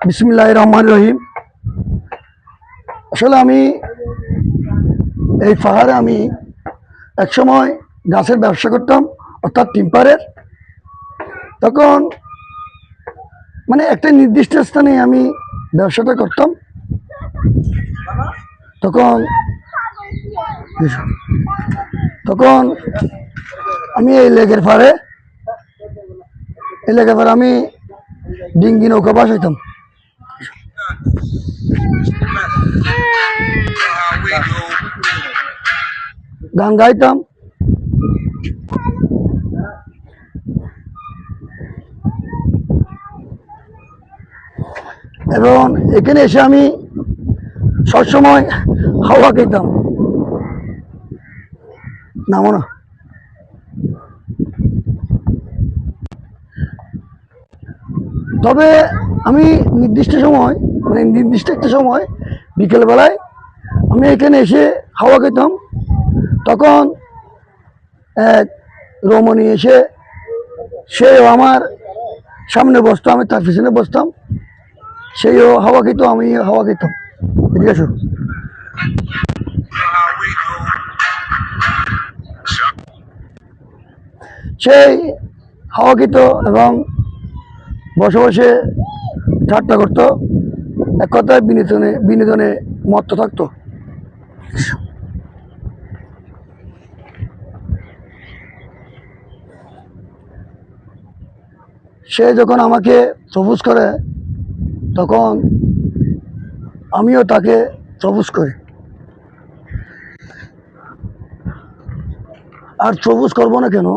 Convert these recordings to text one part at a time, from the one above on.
বিসমিল্লাহ রহমান রহিম। আসলে আমি এই পাহাড়ে আমি একসময় গাছের ব্যবসা করতাম, অর্থাৎ টিম্পারের। তখন মানে একটা নির্দিষ্ট স্থানে আমি ব্যবসাটা করতাম। তখন তখন আমি এই লেগের পাড়ে এই লেগের পাড়ে আমি ডিঙ্গি নৌকা বাসাইতাম। গান গাইতাম। এবং এখানে এসে আমি সবসময় হাওয়া খেতাম। নামো না। তবে আমি নির্দিষ্ট সময় মানে নির্দিষ্ট একটা সময়, বিকেলবেলায় আমি এখানে এসে হাওয়া খেতাম। তখন এক রমণী এসে, সেও আমার সামনে বসতো, আমি তার পিছনে বসতাম। সেইও হাওয়া খেত, আমি হাওয়া খেতাম। এদিকে আসো সেই হাওয়া খেত এবং বসে বসে ঠাট্টা করতো। এক কথায় বিনোদনে বিনোদনে মত্ত থাকতো। সে যখন আমাকে সবুজ করে, তখন আমিও তাকে সবুজ করি। আর সবুজ করব না কেন?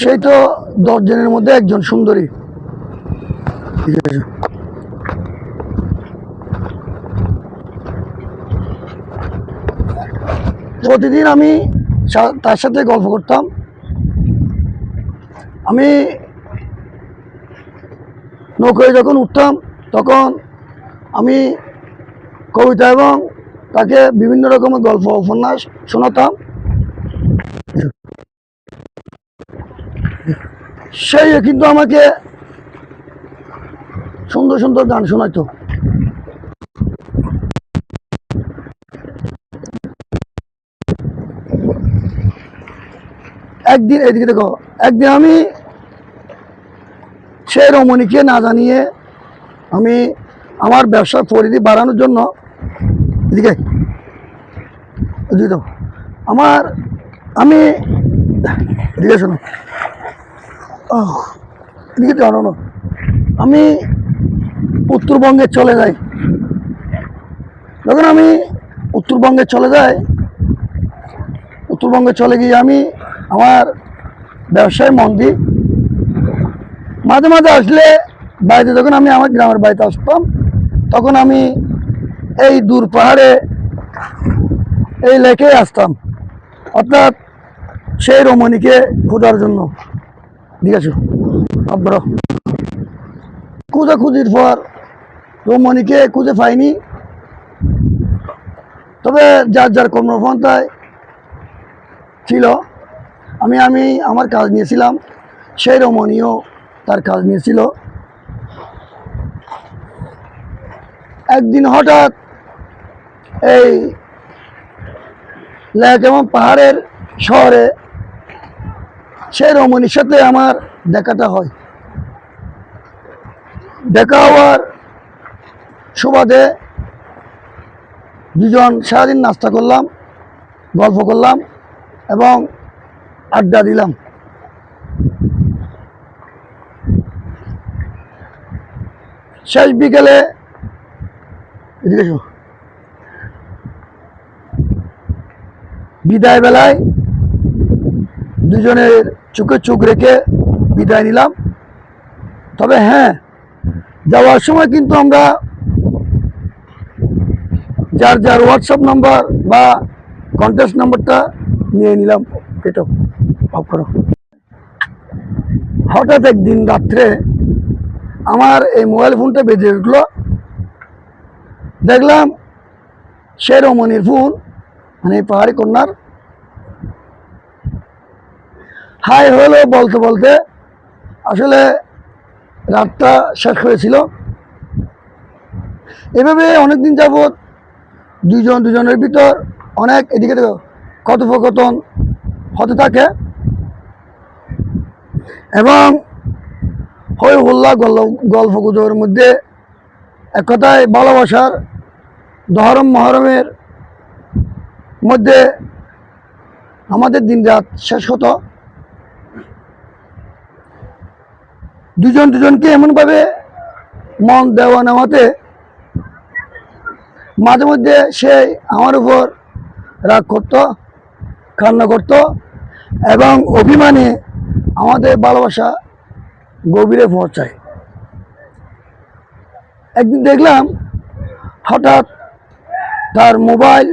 সেই তো দশজনের মধ্যে একজন সুন্দরী। ঠিক আছে প্রতিদিন আমি তার সাথে গল্প করতাম। আমি নৌকায় যখন উঠতাম, তখন আমি কবিতা এবং তাকে বিভিন্ন রকমের গল্প, উপন্যাস শোনাতাম। সেই কিন্তু আমাকে সুন্দর সুন্দর গান শোনাইতো। একদিন এদিকে দেখো, একদিন আমি সেই রমণীকে না জানিয়ে আমি আমার ব্যবসার পরিধি বাড়ানোর জন্য এদিকে আমার আমি শোনো। এদিকে। আমি উত্তরবঙ্গে চলে যাই। যখন আমি উত্তরবঙ্গে চলে যাই, উত্তরবঙ্গে চলে গিয়ে আমি আমার ব্যবসায় মন দিই। মাঝে মাঝে আসলে বাড়িতে যখন আমি আমার গ্রামের বাড়িতে আসতাম, তখন আমি এই দূর পাহাড়ে এই লেকে আসতাম। অর্থাৎ সেই রমণীকে খোঁজার জন্য। আছে। আপনারা খোঁজাখুঁজির পর রমণীকে খুঁজে পাইনি। তবে যার যার কর্মপন্থায় ছিল, আমি আমি আমার কাজ নিয়েছিলাম। সেই রমণীও তার কাজ নিয়েছিল। একদিন হঠাৎ এই লেক এবং পাহাড়ের শহরে সেই রমণীর সাথে আমার দেখাটা হয়। দেখা হওয়ার সুবাদে দুজন সারাদিন নাস্তা করলাম, গল্প করলাম এবং আড্ডা দিলাম। শেষ বিকেলে বিদায় বেলায় দুজনের চোখে চোখ রেখে বিদায় নিলাম। তবে হ্যাঁ যাওয়ার সময় কিন্তু আমরা যার যার হোয়াটসঅ্যাপ নাম্বার বা কন্ট্যাক্ট নাম্বারটা নিয়ে নিলাম। এটা অফ করো। হঠাৎ একদিন রাত্রে আমার এই মোবাইল ফোনটা বেজে উঠল। দেখলাম সে রমণীর ফোন মানে পাহাড়ি কন্যার। হাই হলো বলতে বলতে আসলে রাতটা শেষ হয়েছিল। এভাবে অনেকদিন যাবৎ দুজন দুজনের ভিতর অনেক এদিকে কথোপকথন হতে থাকে। এবং হই হল্লা গল্প গুজবের মধ্যে এক কথায় ভালোবাসার দহরম মহরমের মধ্যে আমাদের দিন রাত শেষ হতো। দুজন দুজনকে এমনভাবে মন দেওয়া নেওয়াতে মাঝে মধ্যে সে আমার উপর রাগ করত, কান্না করত এবং অভিমানে আমাদের ভালোবাসা গভীরে পৌঁছায়। একদিন দেখলাম হঠাৎ তার mobile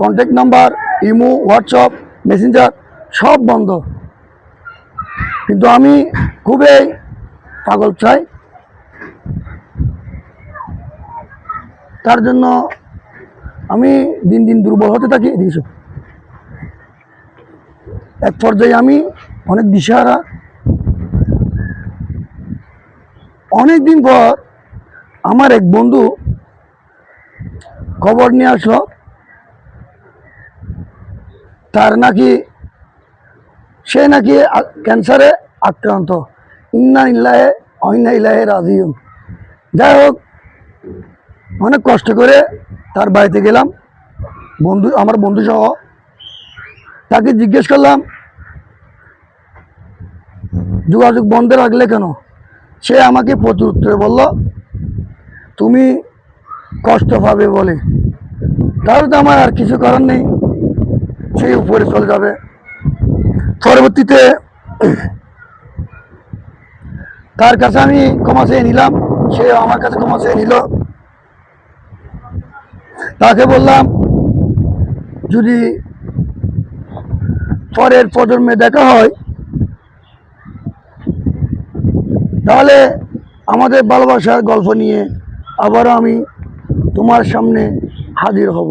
contact number Imo, WhatsApp, messenger সব বন্ধ। কিন্তু আমি খুবই পাগল চাই। তার জন্য আমি দিন দিন দুর্বল হতে থাকি, এদিকে এক পর্যায়ে আমি অনেক দিশাহারা। অনেক দিন পর আমার এক বন্ধু খবর নিয়ে আসলো। তার নাকি, সে নাকি ক্যান্সারে আক্রান্ত। ইন্না ইল্লাহে অইন্না ইল্লাহে রাজিউম যাই হোক, অনেক কষ্ট করে তার বাড়িতে গেলাম। বন্ধু, আমার বন্ধু সহ। তাকে জিজ্ঞেস করলাম, যোগাযোগ বন্ধ রাখলে কেন? সে আমাকে প্রচুর উত্তরে বলল, তুমি কষ্ট পাবে বলে। তাহলে তো আমার আর কিছু করার নেই। সেই উপরে চলে যাবে। পরবর্তীতে তার কাছে আমি ক্ষমা চেয়ে নিলাম সে আমার কাছে ক্ষমা চেয়ে নিল। তাকে বললাম, যদি পরের প্রজন্মে দেখা হয়, তাহলে আমাদের ভালোবাসার গল্প নিয়ে আবারও আমি তোমার সামনে হাজির হব।